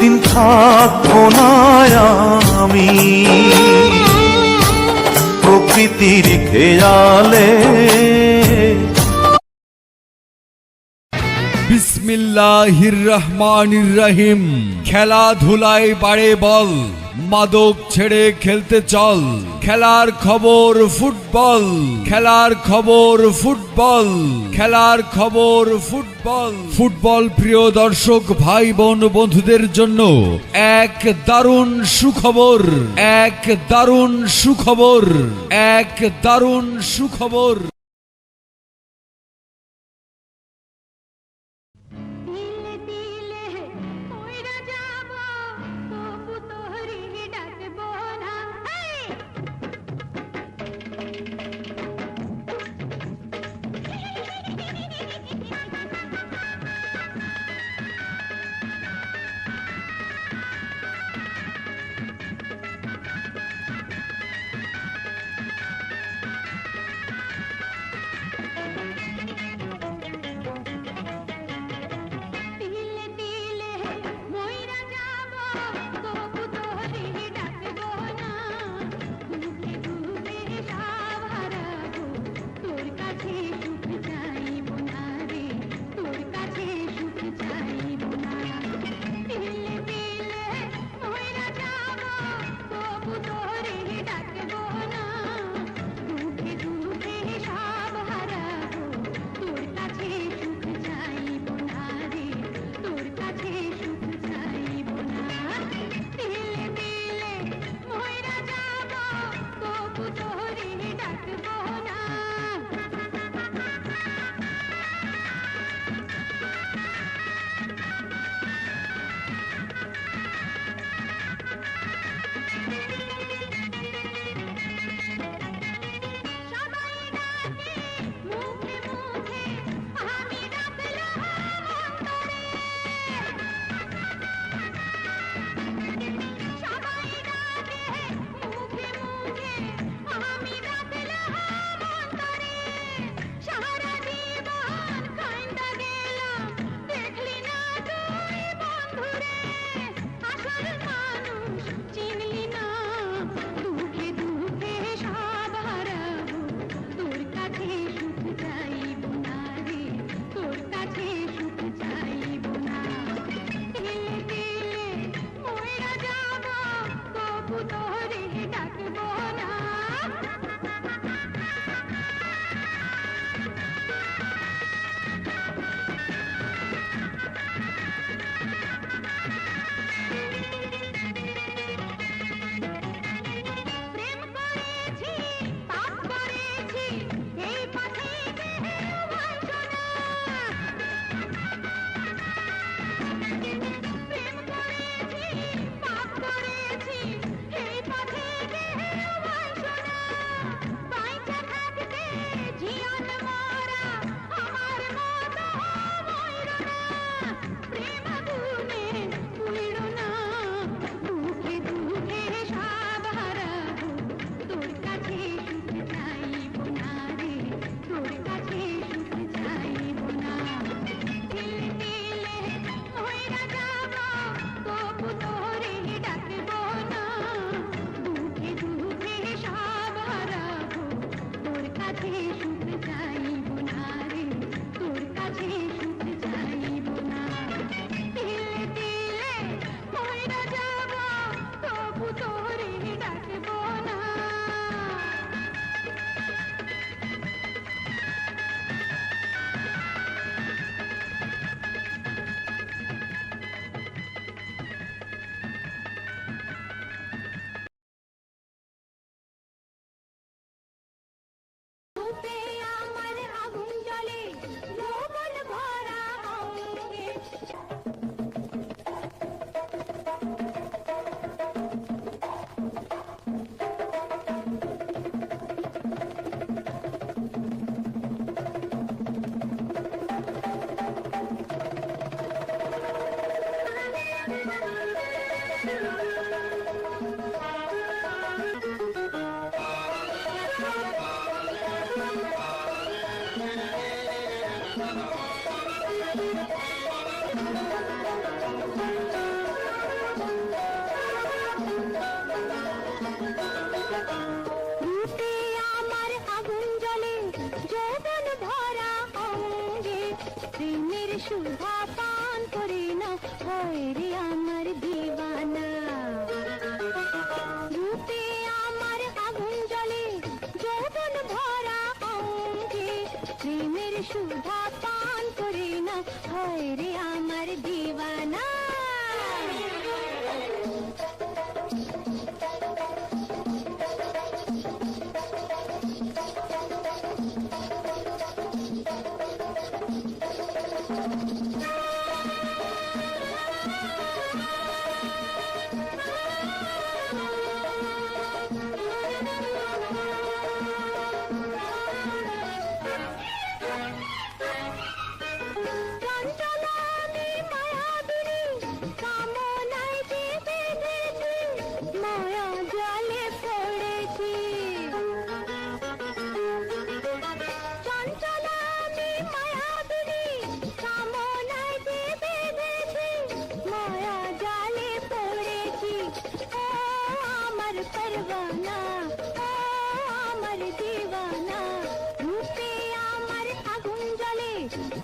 দিন থাকব না আমি প্রকৃতির খেয়ালে বিসমিল্লাহির রহমানির রাহিম খেলাধুলায় বাড়ে বল, মাদক ছেড়ে খেলতে চল। খেলার খবর ফুটবল, খেলার খবর ফুটবল, খেলার খবর ফুটবল। ফুটবল প্রিয় দর্শক ভাই বোন বন্ধুদের জন্য এক দারুণ সুখবর, এক দারুণ সুখবর, এক দারুণ সুখবর। तू तोहरी डाक बो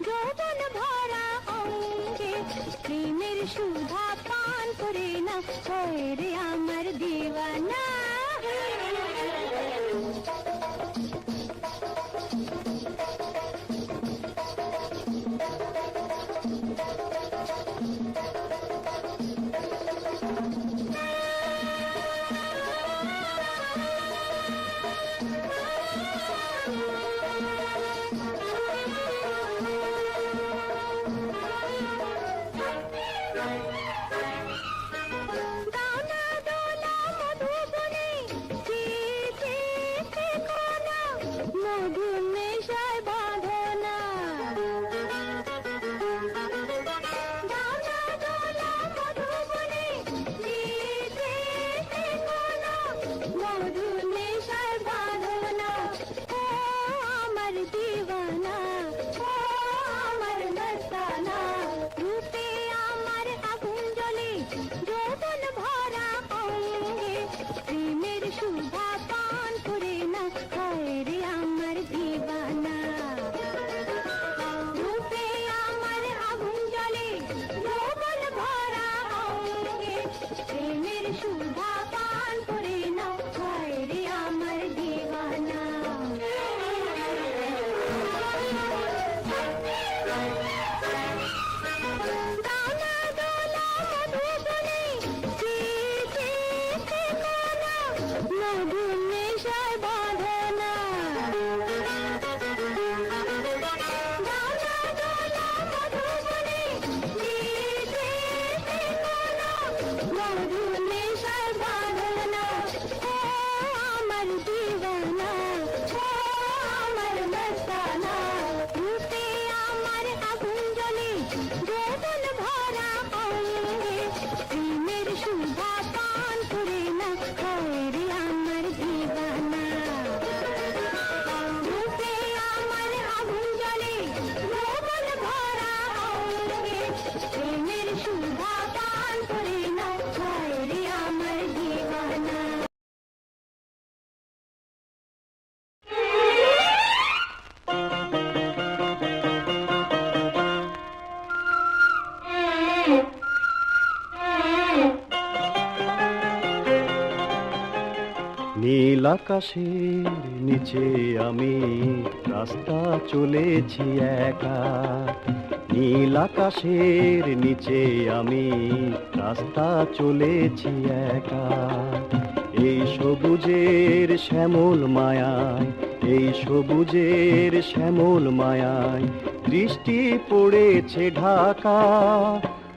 যৌবন ভরা অঙ্গে প্রেমের সুধা পান করে না হয় রে আমার দিওয়ানা। wrong with you and me? আকাশের নিচে আমি রাস্তা চলেছি একা। নীল আকাশের নিচে আমি রাস্তা চলেছি একা। এই সবুজের শ্যামল মায়ায়, এই সবুজের শ্যামল মায়ায় দৃষ্টি পড়েছে ঢাকা।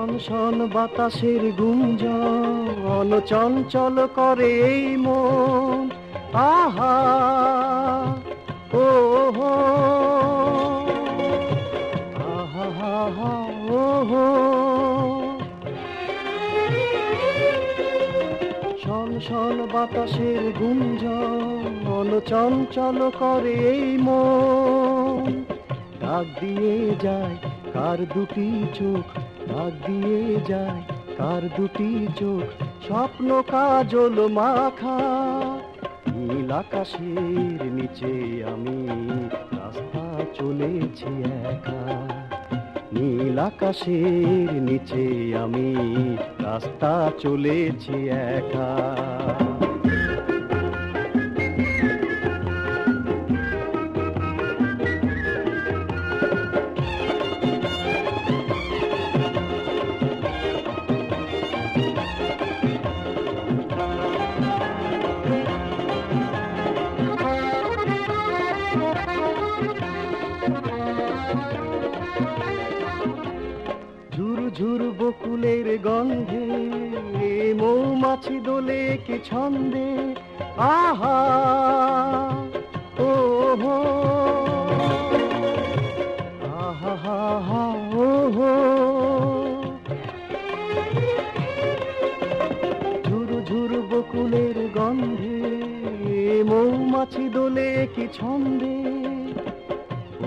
শন শন, বাতাসের গুঞ্জন, চঞ্চল করে এই মন। আহা ও হো আহা শন শন, বাতাসের গুঞ্জন, চঞ্চল করে এই মন। ডাক দিয়ে যায় কার দুটি চোখ ডাক দিয়ে যায় কার দুটি চোখ, স্বপ্ন কাজল মাখা। নীল আকাশের নিচে আমি রাস্তা চলেছি একা। নীল আকাশের নিচে আমি রাস্তা চলেছি একা। ছন্দে, আহা ও হো আহা হা ও বকুলের গন্ধে, মৌমাছি দোলে কি ছন্দে।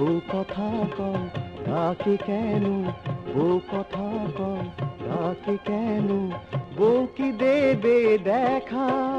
ও কথা কয় কেন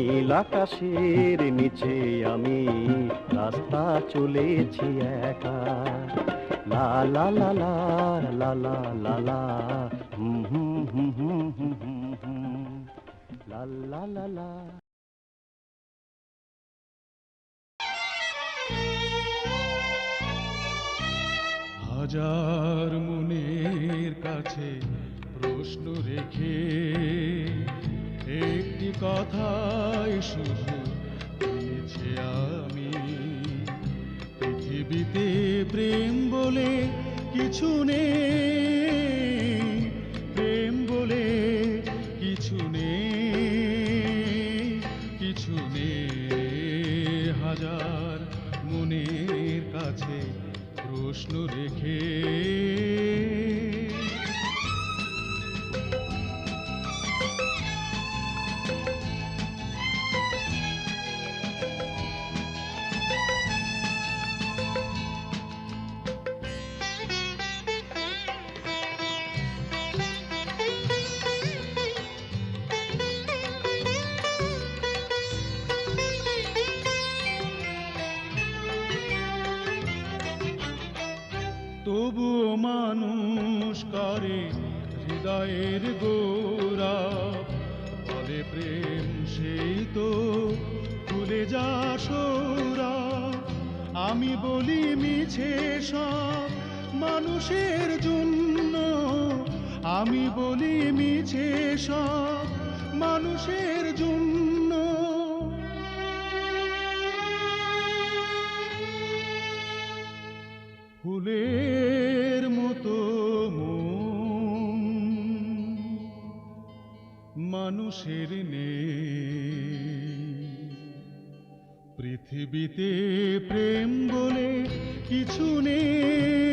নীল আকাশের নিচে আমি রাস্তা চলেছি একা। লা লা লা লা লা লা লা লা, হুম হুম হুম হুম হুম হুম লা লা লা লা। হাজার মনের কাছে প্রশ্ন রেখে কথাই শুধু জেনেছি আমি। পৃথিবীতে প্রেম বলে কিছু নেই, প্রেম বলে কিছু নেই কিছু নেই। হাজার মনের কাছে প্রশ্ন রেখে হৃদয়ের গোরা বলে প্রেম, সেই তো ভুলে যা সোরা। আমি বলি, মিছে সব মানুষের জন্য। আমি বলি, মিছে সব মানুষের জন্য। মানুষের নেই। পৃথিবীতে প্রেম বলে কিছু নেই।